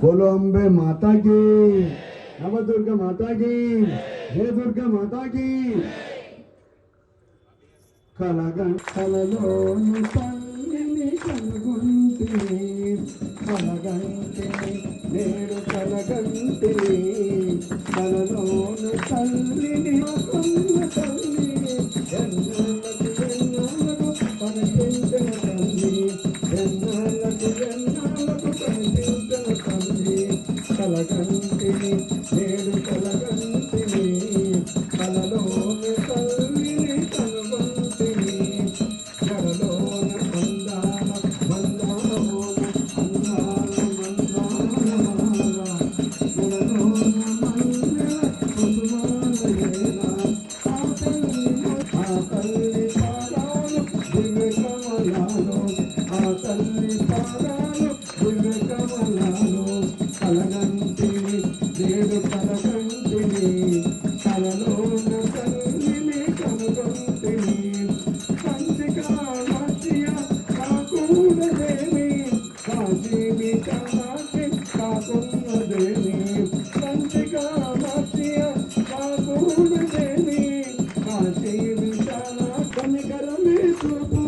बोलो अम्बे माता की नवदुर्गा माता की हे दुर्गा माता की కలగం కలలోని తల్లిని కనుగొంటిని కలగంటిని నేడు కలగంటిని నేడు కలగంటిని తల్లిని కనుగొంటిని కంచికామాక్షియ కాకుండదేవి కాశీని కామాక్షి కాకుండదేవి కంచికామాక్షియ కాకుండదేవి కాశీ విశాల కనికరమే చూపు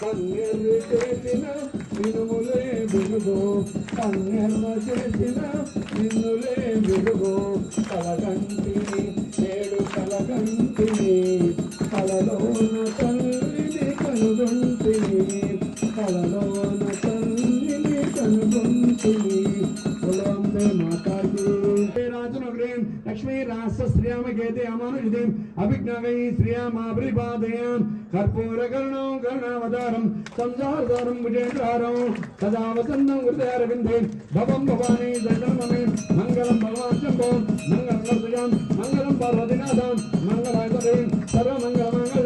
కన్యలు చేసిన వినుములే వెలుగు కన్యలు చేసిన విన్నులే వెలుగు కలగంటిని ఏడు కలగంటిని కలలోన తల్లిని కనుగొంటిని. ஞானகேதயாமானுஜிதேம் அபிக்னவை ஸ்ரீயாமாபிரிபாதயாம் கற்பூர கருணம் கருணாவதாரம் சம்சாரதாரம் விஜயதாரம் சதா வசந்தம் ஹிருதயரவிந்தே பவம் பவானி தண்டமே மங்களம் பகவான் மங்களாய் சர்வ மங்கள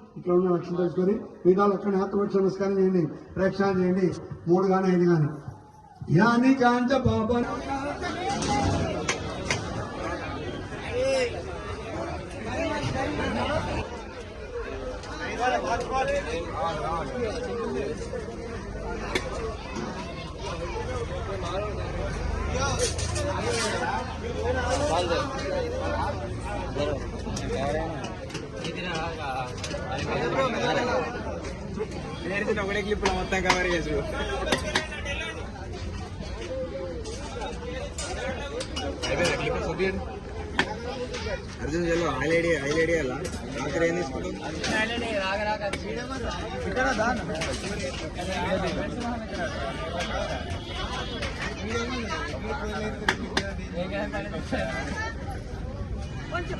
బ్రహ్మాధిపతి బ్రహ్మణోధిపతి బ్రహ్మ శివమే అస్సదా శివం ఇక్కడ ఉన్న లక్ష్యం తెలుసుకొని మిగతాలు అక్కడ ఆత్మవక్ష నమస్కారం చేయండి ప్రేక్షణ చేయండి మూడు కానీ ఐదు కానీ యాని కాంచ పాప నేర్చిన ఒకటే క్లిప్లో మొత్తం కవర్ చేసు అర్జున్ చెల్లు ఐలేడి ఐలేడి అలా రాత్రి ఏం తీసుకుంటాం కొంచెం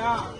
啊。